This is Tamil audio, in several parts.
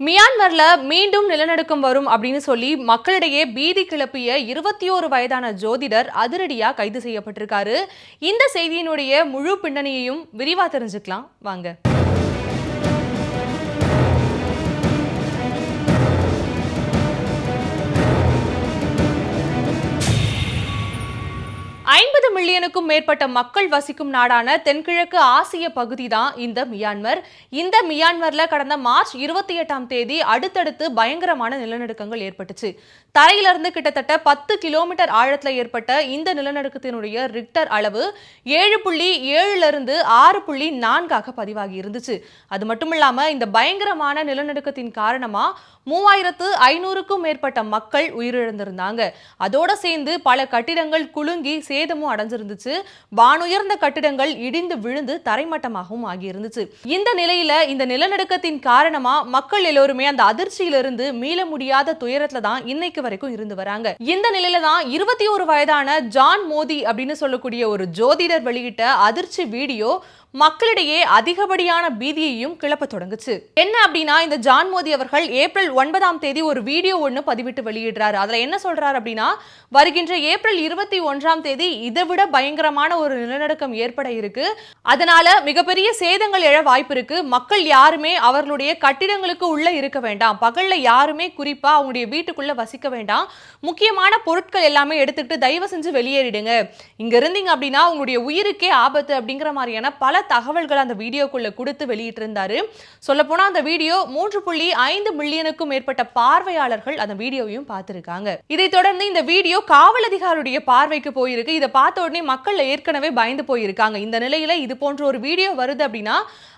மியான்மர்ல மீண்டும் நிலநடுக்கம் வரும் அப்படின்னு சொல்லி மக்களிடையே பீதி கிளப்பிய இருபத்தி ஓரு வயதான ஜோதிடர் அதிரடியா கைது செய்யப்பட்டிருக்காரு. இந்த செய்தியினுடைய முழு பின்னணியையும் விரிவா தெரிஞ்சுக்கலாம். வாங்க. ஐம்பது மில்லியனுக்கும் மேற்பட்ட மக்கள் வசிக்கும் நாடான தென்கிழக்கு ஆசிய பகுதி தான் இந்த மியான்மர். இந்த மியான்மர்ல கடந்த மார்ச் இருபத்தி எட்டாம் தேதி அடுத்தடுத்து பயங்கரமான நிலநடுக்கங்கள் ஏற்பட்டுச்சு. தரையிலிருந்து கிட்டத்தட்ட பத்து கிலோமீட்டர் ஆழத்தில் ஏற்பட்ட இந்த நிலநடுக்கத்தினுடைய ரிக்டர் அளவு ஏழு புள்ளி ஏழுல இருந்து ஆறு புள்ளி நான்காக பதிவாகி இருந்துச்சு. அது மட்டும் இல்லாமல் இந்த பயங்கரமான நிலநடுக்கத்தின் காரணமா மூவாயிரத்து ஐநூறுக்கும் மேற்பட்ட மக்கள் உயிரிழந்திருந்தாங்க. அதோட சேர்ந்து பல கட்டிடங்கள் குலுங்கி சேதமும் அடைஞ்சிருந்துச்சு. வானுயர்ந்த கட்டிடங்கள் இடிந்து விழுந்து தரைமட்டமாகவும் ஆகியிருந்துச்சு. இந்த நிலையில இந்த நிலநடுக்கத்தின் காரணமா மக்கள் எல்லோருமே அந்த அதிர்ச்சியிலிருந்து மீள முடியாத துயரத்துல தான் இன்னைக்கு வரைக்கும் இருந்து வராங்க. இந்த நிலையில தான் இருபத்தி ஒரு வயதான ஜான் மோதி அப்படின்னு சொல்லக்கூடிய ஒரு ஜோதிடர் வெளியிட்ட அதிர்ச்சி வீடியோ மக்களிடையே அதிகப்படியான பீதியையும் கிளப்ப தொடங்குச்சு. என்ன அப்படின்னா இந்த ஜான் மோதி அவர்கள் ஏப்ரல் ஒன்பதாம் தேதி ஒரு வீடியோ ஒன்று பதிவிட்டு வெளியிடுறாரு. அதில் என்ன சொல்றாரு அப்படின்னா வருகின்ற ஏப்ரல் இருபத்தி ஒன்றாம் தேதி இதை விட பயங்கரமான ஒரு நிலநடுக்கம் ஏற்பட இருக்கு. அதனால மிகப்பெரிய சேதங்கள் எழ வாய்ப்பு இருக்கு. மக்கள் யாருமே அவர்களுடைய கட்டிடங்களுக்கு உள்ள இருக்க வேண்டாம். பகல்ல யாருமே குறிப்பா அவங்களுடைய வீட்டுக்குள்ள வசிக்க வேண்டாம். முக்கியமான பொருட்கள் எல்லாமே எடுத்துக்கிட்டு தயவு செஞ்சு வெளியேறிடுங்க. இங்க இருந்தீங்க அப்படின்னா உங்களுடைய உயிருக்கே ஆபத்து அப்படிங்கிற மாதிரியான பல தகவல்கள் அந்த வீடியோக்குள்ளே கொடுத்து வெளியிட்டிருந்தாரு. சொல்ல போனா அந்த வீடியோ மூன்று புள்ளி ஐந்து மில்லியனுக்கும் மேற்பட்ட பார்வையாளர்கள் அந்த வீடியோவையும் பார்த்துருக்காங்க. இதை தொடர்ந்து இந்த வீடியோ காவல் அதிகாரியுடைய பார்வைக்கு போயிருக்கு. இதை பார்த்த உடனே மக்கள் ஏற்கனவே பயந்து போயிருக்காங்க. இந்த நிலையில் இது போன்ற ஒரு வீடியோ வருது அப்படின்னா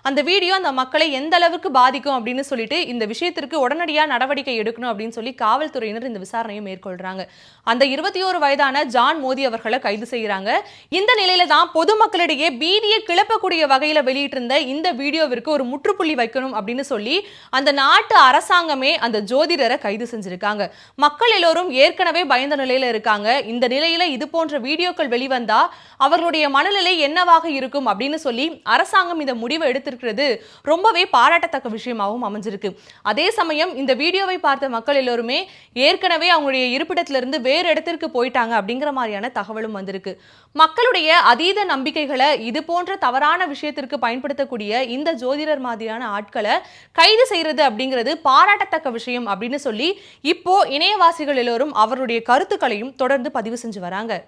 அந்த வீடியோ அந்த மக்களை எந்த அளவுக்கு பாதிக்கும் அப்படின்னு சொல்லிட்டு இந்த விஷயத்திற்கு உடனடியாக நடவடிக்கை எடுக்கணும் அப்படின்னு சொல்லி காவல்துறையினர் இந்த விசாரணையை மேற்கொள்றாங்க. அந்த இருபத்தி ஒரு வயதான ஜான் மோதி அவர்களை கைது செய்கிறாங்க இந்த நிலையில தான் பொதுமக்களிடையே பீதியை கிளப்பக்கூடிய வகையில் வெளியிட்டிருந்த இந்த வீடியோவிற்கு ஒரு முற்றுப்புள்ளி வைக்கணும் அப்படின்னு சொல்லி அந்த நாட்டு அரசாங்கமே அந்த ஜோதிடரை கைது செஞ்சிருக்காங்க. மக்கள் எல்லோரும் ஏற்கனவே பயந்த நிலையில இருக்காங்க. இந்த நிலையில இது போன்ற வீடியோக்கள் வெளிவந்தா அவர்களுடைய மனநிலை என்னவாக இருக்கும் அப்படின்னு சொல்லி அரசாங்கம் இந்த முடிவை எடுத்திருக்கிறது ரொம்பவே பாராட்டத்தக்க விஷயமாகவும் அமைஞ்சிருக்கு. அதே சமயம் இந்த வீடியோவை பார்த்த மக்கள் எல்லோருமே ஏற்கனவே அவங்களுடைய இருப்பிடத்திலிருந்து வேறு இடத்திற்கு போயிட்டாங்க அப்படிங்கிற மாதிரியான தகவலும் வந்திருக்கு. மக்களுடைய அதீத நம்பிக்கைகளை இது போன்ற தவறான விஷயத்திற்கு பயன்படுத்தக்கூடிய இந்த ஜோதிடர் மாதிரியான ஆட்களை கைது செய்யறது அப்படிங்கிறது பாராட்டத்தக்க விஷயம் அப்படின்னு சொல்லி இப்போ இணையவாசிகள் எல்லோரும் அவருடைய கருத்துக்களையும் தொடர்ந்து பதிவு செஞ்சு வராங்க.